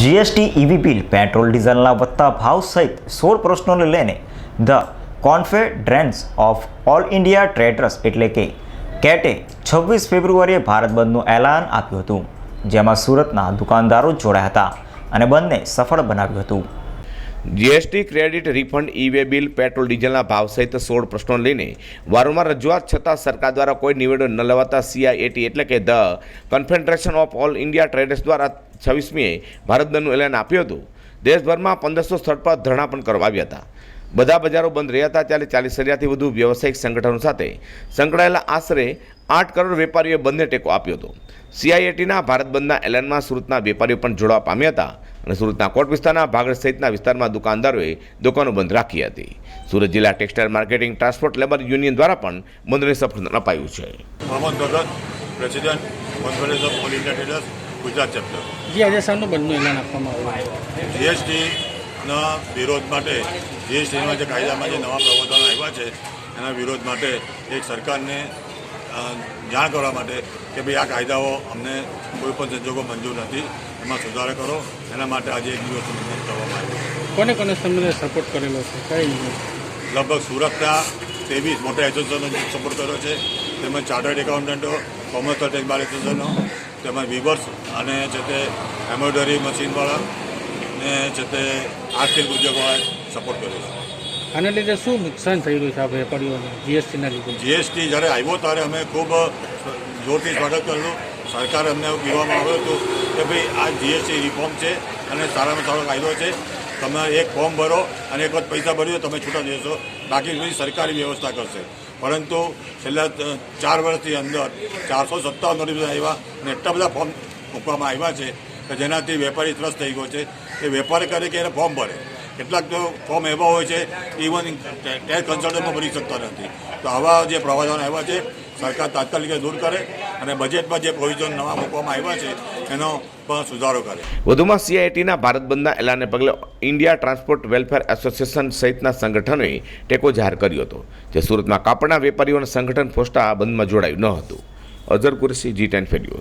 GST, EV bill, petrol, ડીઝલના વધતા ભાવ સહિત સોળ પ્રશ્નોને લઈને the confederation of all India traders એટલે કે કેટે છવ્વીસ ફેબ્રુઆરીએ ભારત બંધનું એલાન આપ્યું હતું, જેમાં સુરતના દુકાનદારો જોડાયા હતા અને બંધને સફળ બનાવ્યું હતું. GST credit refund E way bill, petrol, ડીઝલના ભાવ સહિત સોળ પ્રશ્નો લઈને વારંવાર રજૂઆત છતાં સરકાર દ્વારા કોઈ નિવેદન ન લેવાતા સીઆઈએટી એટલે કે the confederation of all India traders દ્વારા છવ્વીસમીએ ભારત દંડનું એલાન આપ્યું હતું. દેશભરમાં પંદરસો સ્થળ પર ધરણા પણ કરવા આવ્યા હતા. બધા બજારો બંધ રહ્યા હતા ત્યારે ચાલીસ હજારથી વધુ વ્યવસાયિક સંગઠનો સાથે સંકળાયેલા આશરે આઠ કરોડ વેપારીઓએ બંધને ટેકો આપ્યો હતો. સીઆઈએટીના ભારત બંધના એલાનમાં સુરતના વેપારીઓ પણ જોડાવા પામ્યા હતા અને સુરતના કોટ વિસ્તારના ભાગડ સહિતના વિસ્તારમાં દુકાનદારોએ દુકાનો બંધ રાખી હતી. સુરત જિલ્લા textile marketing transport labour union દ્વારા પણ બંધને સમર્થન અપાયું છે. Mohammad Bhagat president conference of all India traders Gujarat chapter. જી આજે શાનું બંધનું એલાન આપવામાં આવ્યું. જીએસટીના વિરોધ માટે જીએસટીમાં જે કાયદામાં જે નવા પ્રવર્તનો આવ્યા છે એના વિરોધ માટે એક સરકારને જાણ કરવા માટે કે ભાઈ આ કાયદાઓ અમને કોઈ પણ સંજોગો મંજૂર નથી એમાં સુધારો કરો એના માટે આજે એક દિવસ કરવામાં આવ્યો કોને કોને તમને સપોર્ટ કરેલો છે? કઈ લગભગ સુરતના ત્રેવીસ મોટા એસોસિએશનો સપોર્ટ કર્યો છે તેમજ ચાર્ટર્ડ એકાઉન્ટન્ટો કોમર્સ ટેક્સ બાર એસોસિએશનો તેમજ વિવર્સ અને છે તે એમ્બ્રોઇડરી મશીનવાળા ને છે તે આર્થિક ઉદ્યોગોએ સપોર્ટ કર્યો છે. આના લીધે શું નુકસાન થઈ રહ્યું છે આ વેપારીઓને જીએસટીના લીધે? જીએસટી જ્યારે આવ્યો ત્યારે અમે ખૂબ જોરથી સ્વાગત કરેલું સરકાર અમને એવું કહેવામાં આવ્યું હતું કે ભાઈ આ જીએસટી રિફોર્મ છે અને સારામાં સારો કાયદો છે. તમે એક ફોર્મ ભરો અને એક વખત પૈસા ભર્યો તમે છૂટા જશો. બાકી બધી સરકારી વ્યવસ્થા કરશે. પરંતુ છેલ્લા ચાર વર્ષની અંદર ચારસો સત્તાવન નોટિફિકેશન આવ્યા અને એટલા બધા ફોર્મ મૂકવામાં આવ્યા છે કે જેનાથી વેપારી ત્રસ્ત થઈ ગયો છે, એ વેપાર કરે કે એને ફોર્મ ભરે. કેટલાક તો ફોર્મ એવા હોય છે ઇવન ટેક્સ કન્સલ્ટન્ટમાં ભરી શકતા નથી. તો આવા જે પ્રાવધાનો આવ્યા છે, સરકાર તાત્કાલિક દૂર કરે અને બજેટમાં જે પ્રોવિઝન નવા મૂકવામાં આવ્યા છે, એનો પણ સુધારો કરે. વધુમાં સીઆઈટીના ભારત બંધના એલાને પગલે ઇન્ડિયા ટ્રાન્સપોર્ટ વેલફેર એસોસિએશન સહિતના સંગઠનોએ ટેકો જાહેર કર્યો હતો, જે સુરતમાં કાપડના વેપારીઓના સંગઠન આ બંધમાં જોડાયું ન હતું. Azhar Qureshi G ten ફેડ્યુઝ